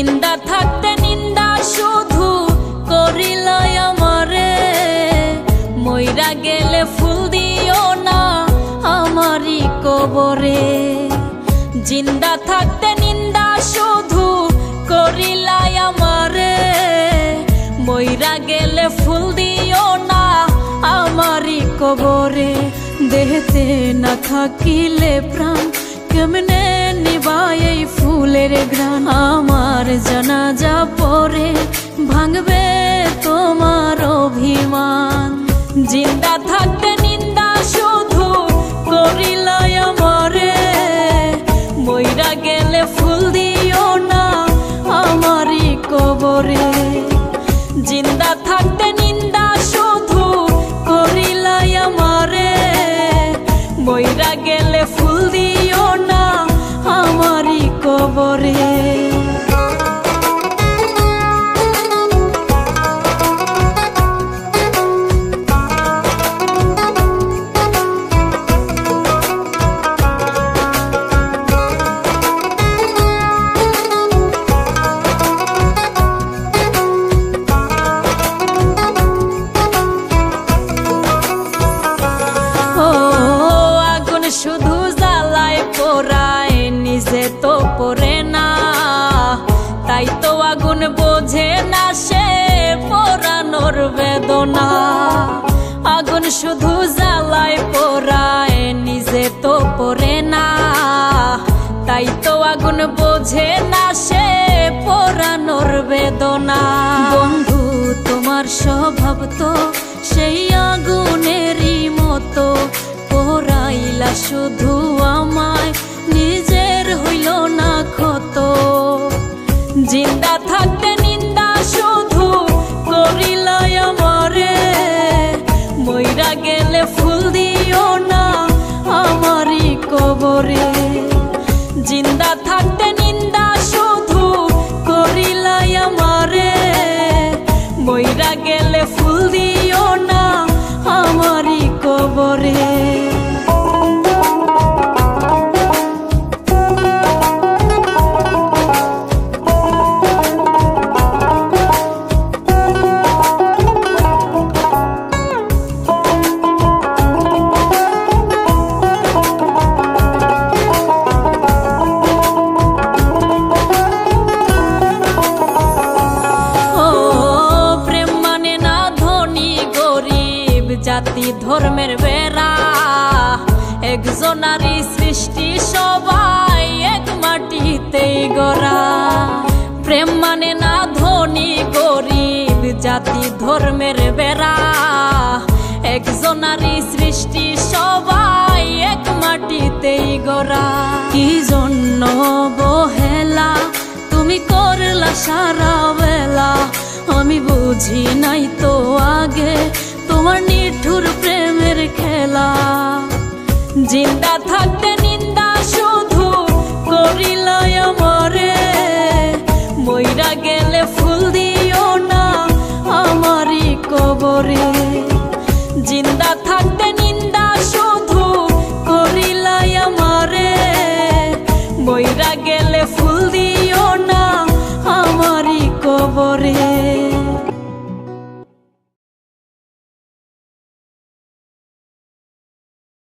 জিন্দা থাকতে নিন্দা শুধু করিল আমারে। মইরা গেলে ফুল দিও না আমারই কবরে। জিন্দা থাকতে নিন্দা শুধু করিলাই আমারে। মইরা গেলে ফুল দিও না আমারই কবরে। দেহতে না থাকিলে প্রাণ, কেমনে নিবাই ফুলের গ্রাম জানাজা পরে ভাঙবে তোমার অভিমান। জিন্দা থাকতে তো পড়ে না। তাই তো আগুন বোঝে না সে পোড়ানোর বেদনা। আগুন শুধু জ্বালায়, পোড়ায়, নিজে তো পড়ে না। তাই তো আগুন বোঝে না সে পোড়ানোর বেদনা। বন্ধু, তোমার স্বভাব তো সেই আগুনেরই মতো। পোড়াইলা শুধু থাকতে নিন্দা শুধু করিল মরে মইরা গেলে ফুল দিও না আমারই কবরে। জিন্দা থাকতে ধর্মের বেড়া একজনারই সৃষ্টি সবাই এক মাটিতেই গড়া। প্রেম মানে না ধনী গরিব জাতি ধর্মের বেড়া। একজনারই সৃষ্টি সবাই এক মাটিতেই গড়া। কি জন্য বহেলা? তুমি করলা সারা বেলা। আমি বুঝি নাই তো আগে। তোমার নিঠুর প্রেমের খেলা। জিন্দা থাকতে নিন্দা শুধু করিল মরে মইরা গেলে ফুল দিও না আমারই কবরে। জিন্দা থাকতে